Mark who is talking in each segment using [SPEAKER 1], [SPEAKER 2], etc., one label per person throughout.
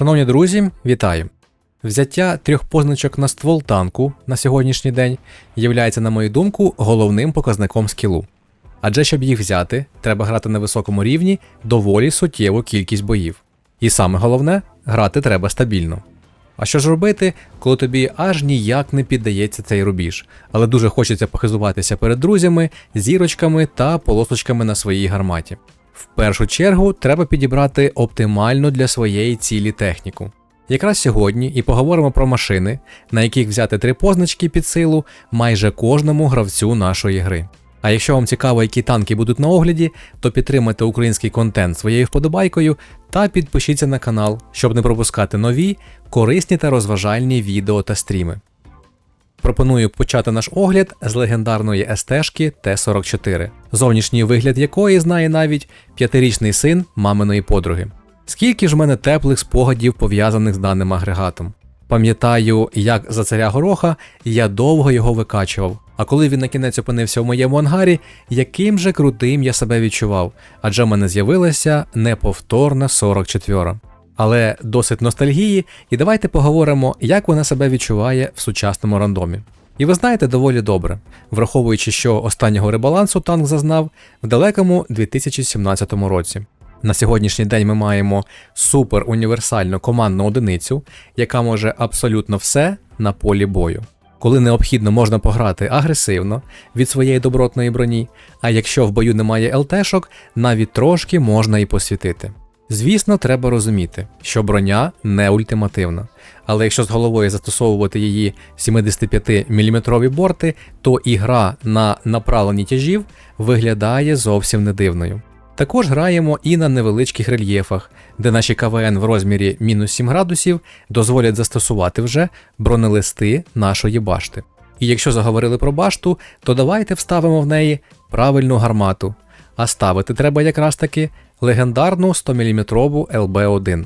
[SPEAKER 1] Шановні друзі, вітаю! Взяття трьох позначок на ствол танку на сьогоднішній день являється, на мою думку, головним показником скілу. Адже щоб їх взяти, треба грати на високому рівні доволі суттєву кількість боїв. І саме головне, грати треба стабільно. А що ж робити, коли тобі аж ніяк не піддається цей рубіж, але дуже хочеться похизуватися перед друзями, зірочками та полосочками на своїй гарматі. В першу чергу треба підібрати оптимальну для своєї цілі техніку. Якраз сьогодні і поговоримо про машини, на яких взяти три позначки під силу майже кожному гравцю нашої гри. А якщо вам цікаво, які танки будуть на огляді, то підтримайте український контент своєю вподобайкою та підпишіться на канал, щоб не пропускати нові, корисні та розважальні відео та стріми. Пропоную почати наш огляд з легендарної СТ-шки Т-44, зовнішній вигляд якої знає навіть п'ятирічний син маминої подруги. Скільки ж в мене теплих спогадів пов'язаних з даним агрегатом. Пам'ятаю, як за царя гороха я довго його викачував, а коли він на кінець опинився в моєму ангарі, яким же крутим я себе відчував, адже в мене з'явилася неповторна 44. Але досить ностальгії, і давайте поговоримо, як вона себе відчуває в сучасному рандомі. І ви знаєте доволі добре, враховуючи, що останнього ребалансу танк зазнав в далекому 2017 році. На сьогоднішній день ми маємо супер універсальну командну одиницю, яка може абсолютно все на полі бою. Коли необхідно, можна пограти агресивно від своєї добротної броні, а якщо в бою немає ЛТшок, навіть трошки можна і посвітити. Звісно, треба розуміти, що броня не ультимативна, але якщо з головою застосовувати її 75-мм борти, то і гра на направленні тяжів виглядає зовсім не дивною. Також граємо і на невеличких рельєфах, де наші КВН в розмірі мінус 7 градусів дозволять застосувати вже бронелисти нашої башти. І якщо заговорили про башту, то давайте вставимо в неї правильну гармату. А ставити треба якраз таки легендарну 100-мм ЛБ1.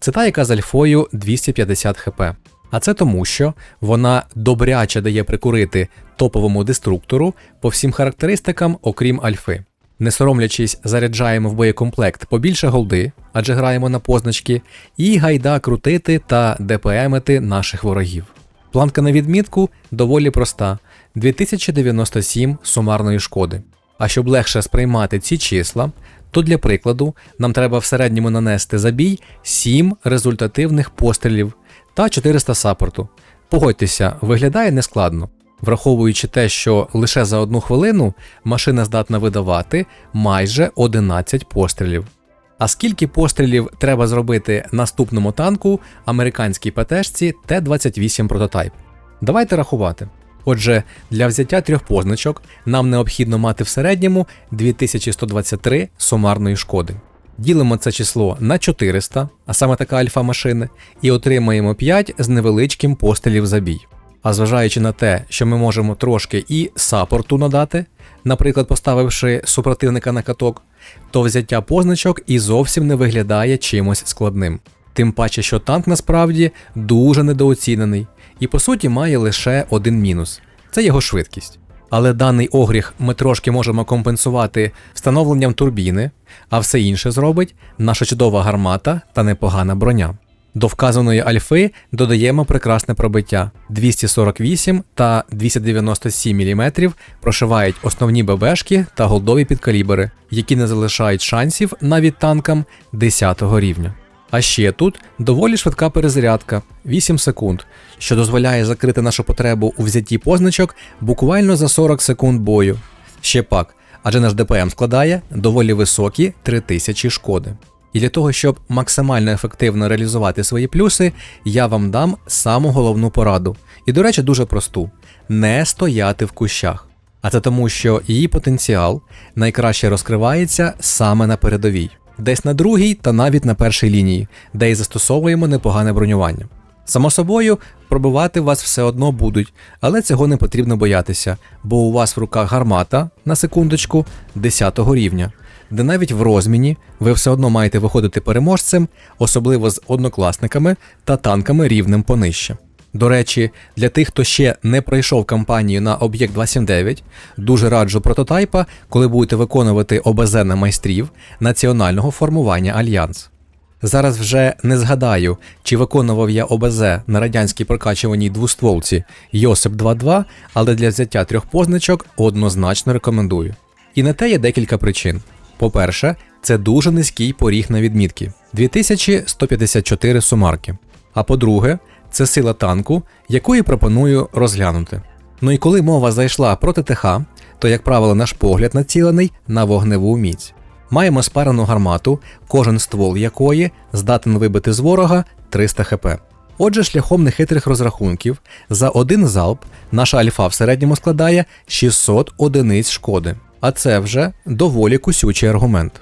[SPEAKER 1] Це та, яка з альфою 250 хп. А це тому, що вона добряче дає прикурити топовому деструктору по всім характеристикам, окрім альфи. Не соромлячись, заряджаємо в боєкомплект побільше голди, адже граємо на позначки, і гайда крутити та ДПМити наших ворогів. Планка на відмітку доволі проста: 2097 сумарної шкоди. А щоб легше сприймати ці числа, то для прикладу нам треба в середньому нанести забій 7 результативних пострілів та 400 саппорту. Погодьтеся, виглядає нескладно. Враховуючи те, що лише за одну хвилину машина здатна видавати майже 11 пострілів. А скільки пострілів треба зробити наступному танку американській ПТшці Т-28 прототайп? Давайте рахувати. Отже, для взяття трьох позначок нам необхідно мати в середньому 2123 сумарної шкоди. Ділимо це число на 400, а саме така альфа машини, і отримаємо 5 з невеличким пострілів за бій. А зважаючи на те, що ми можемо трошки і саппорту надати, наприклад, поставивши супротивника на каток, то взяття позначок і зовсім не виглядає чимось складним. Тим паче, що танк насправді дуже недооцінений і по суті має лише один мінус це його швидкість. Але даний огріх ми трошки можемо компенсувати встановленням турбіни, а все інше зробить наша чудова гармата та непогана броня. До вказаної альфи додаємо прекрасне пробиття 248 та 297 мм прошивають основні ББшки та голдові підкалібери, які не залишають шансів навіть танкам 10 рівня. А ще тут доволі швидка перезарядка 8 секунд, що дозволяє закрити нашу потребу у взятті позначок буквально за 40 секунд бою. Ще пак, адже наш ДПМ складає доволі високі 3000 шкоди. І для того, щоб максимально ефективно реалізувати свої плюси, я вам дам саму головну пораду. І, до речі, дуже просту: не стояти в кущах. А це тому, що її потенціал найкраще розкривається саме на передовій, десь на другій та навіть на першій лінії, де і застосовуємо непогане бронювання. Само собою, пробивати вас все одно будуть, але цього не потрібно боятися, бо у вас в руках гармата на секундочку 10 рівня де навіть в розміні ви все одно маєте виходити переможцем, особливо з однокласниками та танками рівнем понижче. До речі, для тих, хто ще не пройшов кампанію на об'єкт 279, дуже раджу прототайпа, коли будете виконувати ОБЗ на майстрів національного формування Альянс. Зараз вже не згадаю, чи виконував я ОБЗ на радянській прокачуваній двостволці Йосип 2.2, але для взяття трьох позначок однозначно рекомендую. І на те є декілька причин. По-перше, це дуже низький поріг на відмітки 2154 сумарки. А по-друге, це сила танку, яку я пропоную розглянути. Ну і коли мова зайшла про ТТХ, то, як правило, наш погляд націлений на вогневу міць. Маємо спарену гармату, кожен ствол якої здатен вибити з ворога 300 хп. Отже, шляхом нехитрих розрахунків, за один залп наша альфа в середньому складає 600 одиниць шкоди. А це вже доволі кусючий аргумент.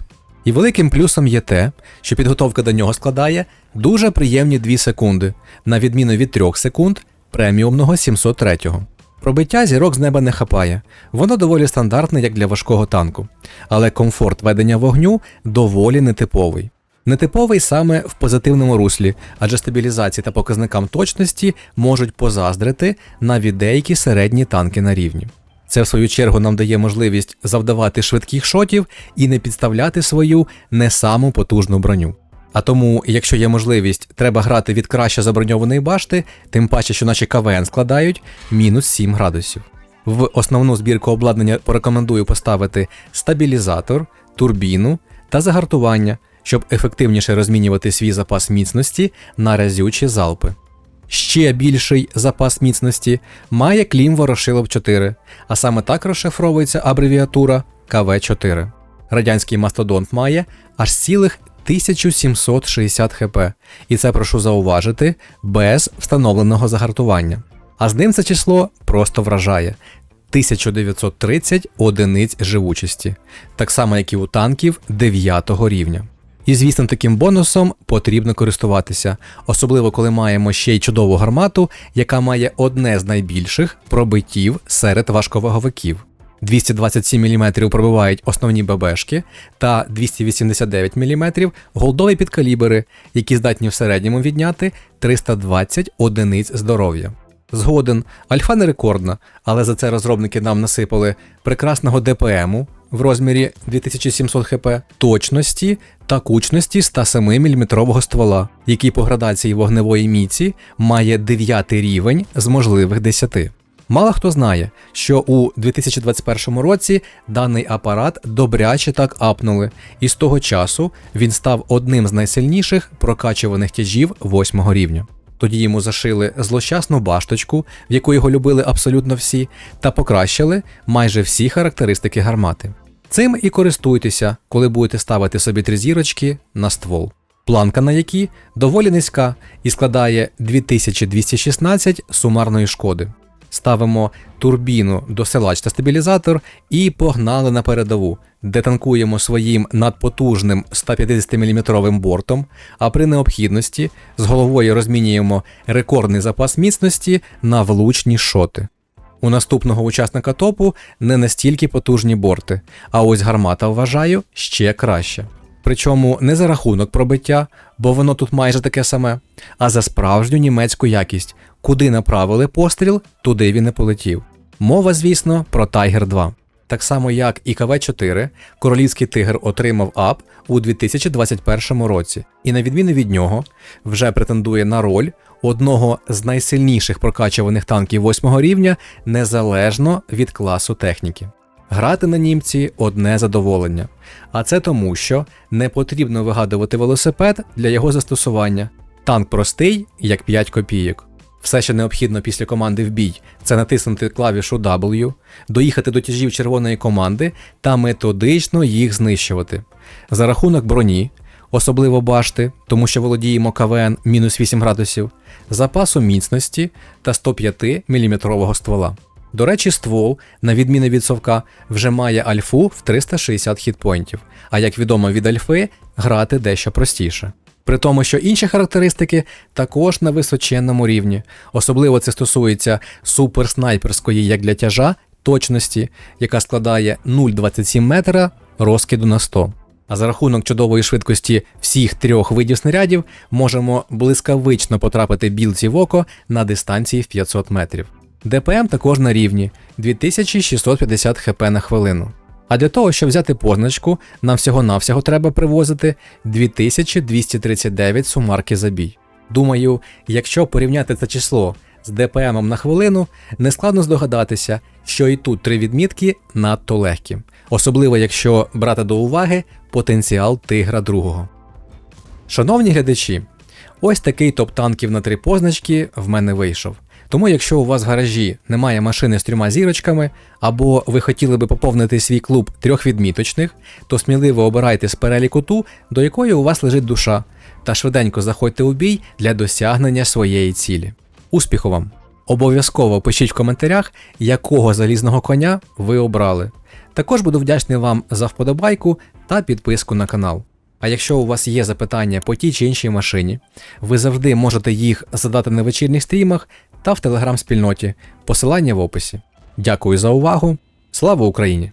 [SPEAKER 1] І великим плюсом є те, що підготовка до нього складає дуже приємні 2 секунди, на відміну від 3 секунд преміумного 703-го. Пробиття зірок з неба не хапає, воно доволі стандартне, як для важкого танку, але комфорт ведення вогню доволі нетиповий. Нетиповий саме в позитивному руслі, адже стабілізації та показникам точності можуть позаздрити навіть деякі середні танки на рівні. Це, в свою чергу, нам дає можливість завдавати швидких шотів і не підставляти свою не саму потужну броню. А тому, якщо є можливість, треба грати від краще заброньованої башти, тим паче, що наші КВН складають мінус 7 градусів. В основну збірку обладнання порекомендую поставити стабілізатор, турбіну та загартування, щоб ефективніше розмінювати свій запас міцності на разючі залпи. Ще більший запас міцності має клім Ворошилов 4, а саме так розшифровується абревіатура КВ4. Радянський мастодонт має аж цілих 1760 хп, і це прошу зауважити без встановленого загартування. А з ним це число просто вражає 1930 одиниць живучості, так само як і у танків 9 рівня. І звісно, таким бонусом потрібно користуватися, особливо коли маємо ще й чудову гармату, яка має одне з найбільших пробиттів серед важковаговиків. 227 мм пробивають основні ББшки та 289 мм голдові підкалібери, які здатні в середньому відняти 320 одиниць здоров'я. Згоден, альфа не рекордна, але за це розробники нам насипали прекрасного ДПМу в розмірі 2700 хп, точності та кучності 107 мм ствола, який по градації вогневої міці має 9 рівень з можливих 10. Мало хто знає, що у 2021 році даний апарат добряче так апнули, і з того часу він став одним з найсильніших прокачуваних тяжів 8 рівня. Тоді йому зашили злощасну башточку, в яку його любили абсолютно всі, та покращили майже всі характеристики гармати. Цим і користуйтеся, коли будете ставити собі три зірочки на ствол. Планка на якій доволі низька і складає 2216 сумарної шкоди. Ставимо турбіну до силач та стабілізатор і погнали на передову, де танкуємо своїм надпотужним 150-мм бортом, а при необхідності з головою розмінюємо рекордний запас міцності на влучні шоти. У наступного учасника топу не настільки потужні борти, а ось гармата вважаю ще краще. Причому не за рахунок пробиття, бо воно тут майже таке саме, а за справжню німецьку якість, куди направили постріл, туди він і полетів. Мова, звісно, про Тайгер 2. Так само як і КВ-4, королівський тигр отримав ап у 2021 році, і на відміну від нього, вже претендує на роль одного з найсильніших прокачуваних танків 8 рівня незалежно від класу техніки. Грати на німці одне задоволення, а це тому, що не потрібно вигадувати велосипед для його застосування. Танк простий, як 5 копійок. Все, що необхідно після команди в бій, це натиснути клавішу W, доїхати до тяжів червоної команди та методично їх знищувати. За рахунок броні, особливо башти, тому що володіємо КВН мінус 8 градусів, запасу міцності та 105 мм ствола. До речі, ствол, на відміну від совка, вже має альфу в 360 хітпойнтів, а як відомо від альфи, грати дещо простіше. При тому, що інші характеристики також на височенному рівні. Особливо це стосується суперснайперської, як для тяжа, точності, яка складає 0,27 метра розкиду на 100. А за рахунок чудової швидкості всіх трьох видів снарядів можемо блискавично потрапити білці в око на дистанції в 500 метрів. ДПМ також на рівні 2650 хп на хвилину. А для того, щоб взяти позначку, нам всього-навсього треба привозити 2239 сумарки за бій. Думаю, якщо порівняти це число з ДПМом на хвилину, нескладно здогадатися, що і тут три відмітки надто легкі, особливо якщо брати до уваги потенціал тигра другого. Шановні глядачі, ось такий топ танків на три позначки в мене вийшов. Тому, якщо у вас в гаражі немає машини з трьома зірочками, або ви хотіли би поповнити свій клуб трьох відміточних, то сміливо обирайте з переліку ту, до якої у вас лежить душа, та швиденько заходьте у бій для досягнення своєї цілі. Успіху вам! Обов'язково пишіть в коментарях, якого залізного коня ви обрали. Також буду вдячний вам за вподобайку та підписку на канал. А якщо у вас є запитання по тій чи іншій машині, ви завжди можете їх задати на вечірніх стрімах та в телеграм-спільноті. Посилання в описі. Дякую за увагу. Слава Україні!